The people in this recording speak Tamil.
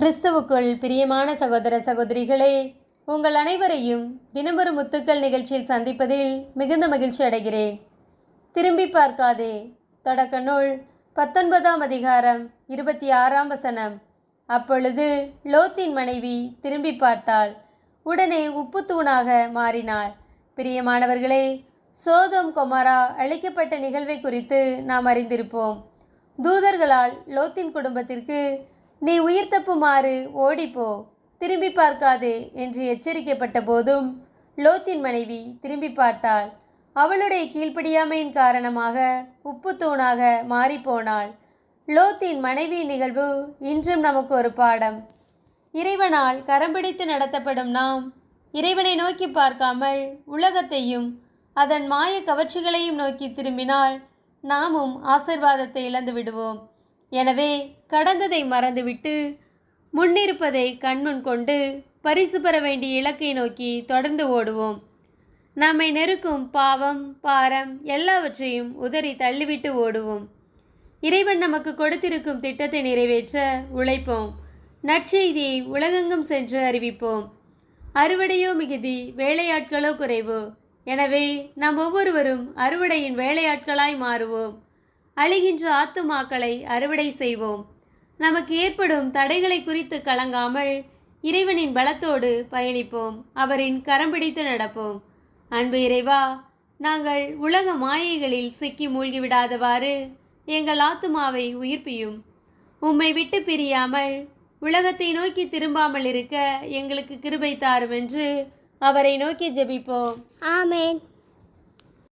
கிறிஸ்துவுக்குள் பிரியமான சகோதர சகோதரிகளே உங்கள் அனைவரையும் தினமொரு முத்துக்கள் நிகழ்ச்சியில் சந்திப்பதில் மிகுந்த மகிழ்ச்சி அடைகிறேன். திரும்பி பார்க்காதே தொடக்க நூல் பத்தொன்பதாம் அதிகாரம் இருபத்தி ஆறாம் வசனம். அப்பொழுது லோத்தின் மனைவி திரும்பி பார்த்தாள். உடனே உப்புத்தூணாக மாறினாள். பிரியமானவர்களே சோதம் கொமாரா அழிக்கப்பட்ட நிகழ்வை குறித்து நாம் அறிந்திருப்போம். தூதர்களால் லோத்தின் குடும்பத்திற்கு நீ உயிர் தப்புமாறு ஓடிப்போ திரும்பி பார்க்காதே என்று எச்சரிக்கப்பட்ட போதும் லோத்தின் மனைவி திரும்பி பார்த்தாள். அவளுடைய கீழ்ப்படியாமையின் காரணமாக உப்பு தூணாக மாறிப்போனாள். லோத்தின் மனைவி நிகழ்வு இன்றும் நமக்கு ஒரு பாடம். இறைவனால் கரம்பிடித்து நடத்தப்படும் நாம் இறைவனை நோக்கி பார்க்காமல் உலகத்தையும் அதன் மாய கவர்ச்சிகளையும் நோக்கி திரும்பினால் நாமும் ஆசிர்வாதத்தை இழந்து விடுவோம். எனவே கடந்ததை மறந்துவிட்டு முன்னிருப்பதை கண்முன் கொண்டு பரிசு பெற வேண்டிய இலக்கை நோக்கி தொடர்ந்து ஓடுவோம். நம்மை நெருக்கும் பாவம் பாரம் எல்லாவற்றையும் உதறி தள்ளிவிட்டு ஓடுவோம். இறைவன் நமக்கு கொடுத்திருக்கும் திட்டத்தை நிறைவேற்ற உழைப்போம். நற்செய்தியை உலகெங்கும் சென்று அறிவிப்போம். அறுவடையோ மிகுதி வேலையாட்களோ குறைவு. எனவே நாம் ஒவ்வொருவரும் அறுவடையின் வேலையாட்களாய் மாறுவோம். அழிகின்ற ஆத்துமாக்களை அறுவடை செய்வோம். நமக்கு ஏற்படும் தடைகளை குறித்து கலங்காமல் இறைவனின் பலத்தோடு பயணிப்போம். அவரின் கரம் பிடித்து நடப்போம். அன்பு இறைவா நாங்கள் உலக மாயைகளில் சிக்கி மூழ்கிவிடாதவாறு எங்கள் ஆத்துமாவை உயிர்ப்பியும். உம்மை விட்டு பிரியாமல் உலகத்தை நோக்கி திரும்பாமல் இருக்க எங்களுக்கு கிருபை தாரும் என்று அவரை நோக்கி ஜெபிப்போம். ஆமேன்.